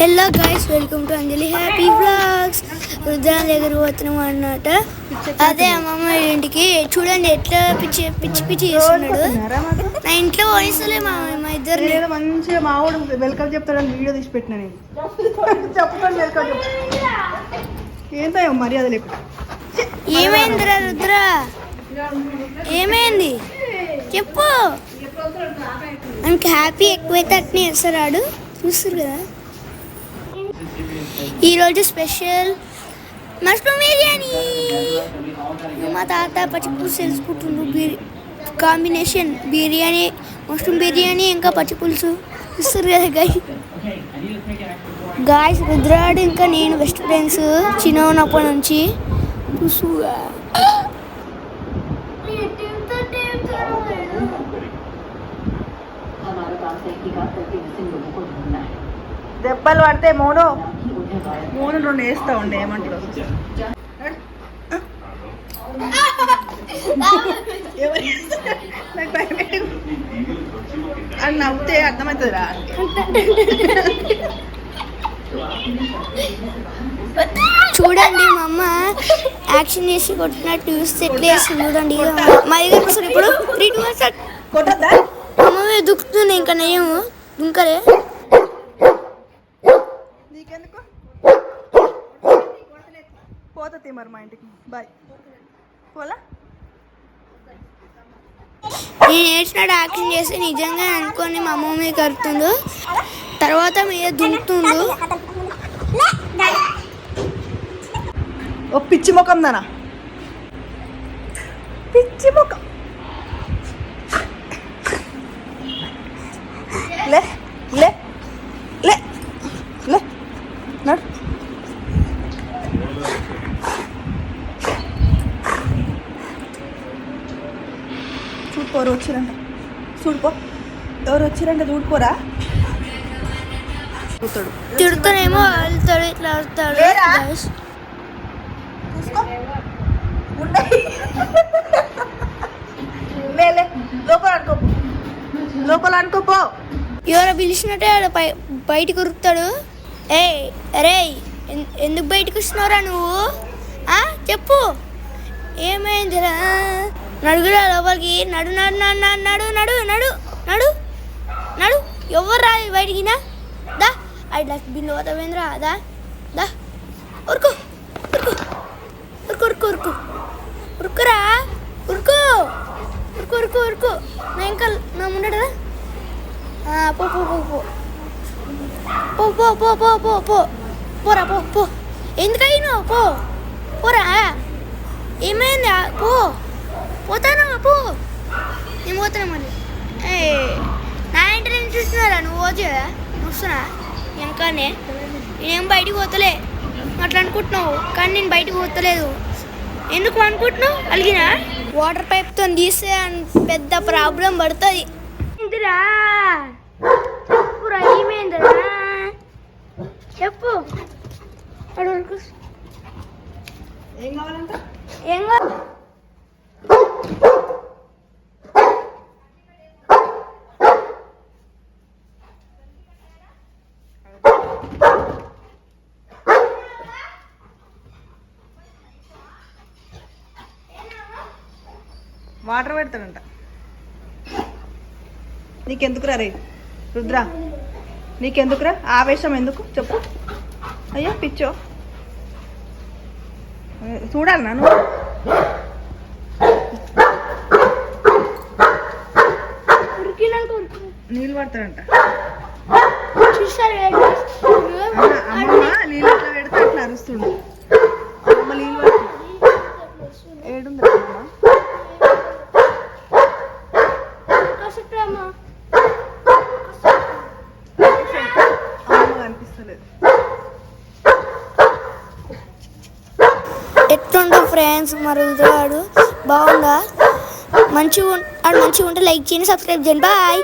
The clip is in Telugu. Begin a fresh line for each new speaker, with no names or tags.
Hello guys welcome to Anjali happy vlogs Rudran దగ్గర పోతున్నాం అన్నమాట. అదే అమ్మమ్మ ఇంటికి. చూడండి ఎట్లా పిచ్చి పిచ్చి పిచ్చి చేస్తున్నాడు. నా ఇంట్లో పోయిస్తలే మా మా ఇద్దరు
మంచిగా మా వాడు వెల్కమ్ చెప్తాడని వీడియో తీసి పెట్టిన నేను. చెప్తాను వెల్కమ్ ఏంటో మర్యాద లేకుండా.
ఏమైందిరా రుద్ర? ఏమైంది? చెప్పు. మనకి హ్యాపీ ఎక్కువైతే అట్నే చేస్తారాడు. చూస్తారు కదా. ఈరోజు స్పెషల్ మష్రూమ్ బిర్యానీ. మా తాత పచ్చిపులుసు తెలుసుకుంటుండు బిర్ కాంబినేషన్ బిర్యానీ మష్రూమ్ బిర్యానీ ఇంకా పచ్చిపులుసు ఇస్తారు కదా గాయ గాయస్ రుద్రాడు ఇంకా నేను బెస్ట్ ఫ్రెండ్స్ చిన్న ఉన్నప్పటి నుంచి. చూసుగా.
దెబ్బలు పడితే మోనో. మోను రెండు వేస్తా ఉండే ఏమంటారు. అది నవ్వుతే అర్థమవుతుందిరా
చూడండి మా అమ్మ యాక్షన్ చేసి కొట్టినట్టు చూస్తే ఎట్లా చూడండి. మా దగ్గర వస్తుంది ఇప్పుడు. త్రీ టూ
కొట్టద్దా?
అమ్మ దుక్కుతుంది ఇంకా నయ్యము. దుంకలే
నీకెందుకు? పోతుంది మరి మా ఇంటికి. బాయ్. పోలా?
నేను ఏడ్చినట్టు యాక్షన్ చేసి నిజంగా అనుకొని మా అమ్మ మీద కడుతుండు తర్వాత మీద దుంకుతుండు
ఓ పిచ్చి ముఖం దానా పిచ్చి ముఖం. లే లే లే నడు చూడుకో ఎవరు వచ్చిరంట చూడుకో. ఎవరు వచ్చిరంట చూడుకోరా చూస్తాడు
తిడుతానేమో వెళ్తాడు. ఇట్లా
లే లోపల అనుకో. లోపల అనుకోపో
ఎవరో పిలిచినట్టే ఆడ బయ- బయటికి ఉరుకుతాడు. ఏ అరే ఎందుకు బయటకు వస్తున్నావురా నువ్వు? ఆ చెప్పు. ఏమైందిరా? నడుగురా లోపలికి. నడు నడు నడు నడు నడు నడు నడు నడు నడు. ఎవరు రా బయటికి దా. ఐ బిల్లు పోతావేంద్రా దా. దా. ఉరుకు ఉరుకు ఉరుకు ఉరుకు ఉరుకు. ఉరుకురా. ఉరుకు ఉరుకు ఉరుకు ఉరుకు. నా ఇంకా నా ముండడా ఆ, పో పో పో పో. పో పో పో పో పో పో. పోరా పో పో. ఎందుకైనా పో. పోరా. ఏమైంది? ఆ, పో. పోతానా పో. నేను పోతాను మళ్ళీ ఏ నా ఇంటి నేను చూస్తున్నారా? నువ్వు పోతే కదా? వస్తున్నా? వెనకానే నేనేం బయటికి పోతలే. అట్లా అనుకుంటున్నావు. కానీ నేను బయటికి పోతలేదు. ఎందుకు అనుకుంటున్నావు? అలిగినా? వాటర్ పైప్తో తీస్తే అన్- పెద్ద ప్రాబ్లం పడుతుంది. చెప్పురా ఏమైందిరా? చెప్పు.
ఏం కావాలంట?
ఏం కాదు
వాటర్ పెడతాడంట. నీకెందుకురా రే? రుద్ర నీకెందుకురా? ఆవేశం ఎందుకు? చెప్పు. అయ్యో పిచ్చో. చూడాలి నన్ను. నీళ్ళు పడతాడంట
చూసారు
ఆహా, అమ్మమ్మ నీళ్ళు అట్లా పెడితే అట్లా అరుస్తుండు అమ్మమ్మ నీళ్ళు పడుతుంది ఏడుంది అమ్మమ్మ అమ్మమ్మ కనిపిస్తలేదు
ఎట్లుండవు ఫ్రెండ్స్? మరి వాడు బాగుందా? మంచిగా మంచిగా ఉంటే లైక్ చేయండి సబ్స్క్రైబ్ చేయండి. బాయ్.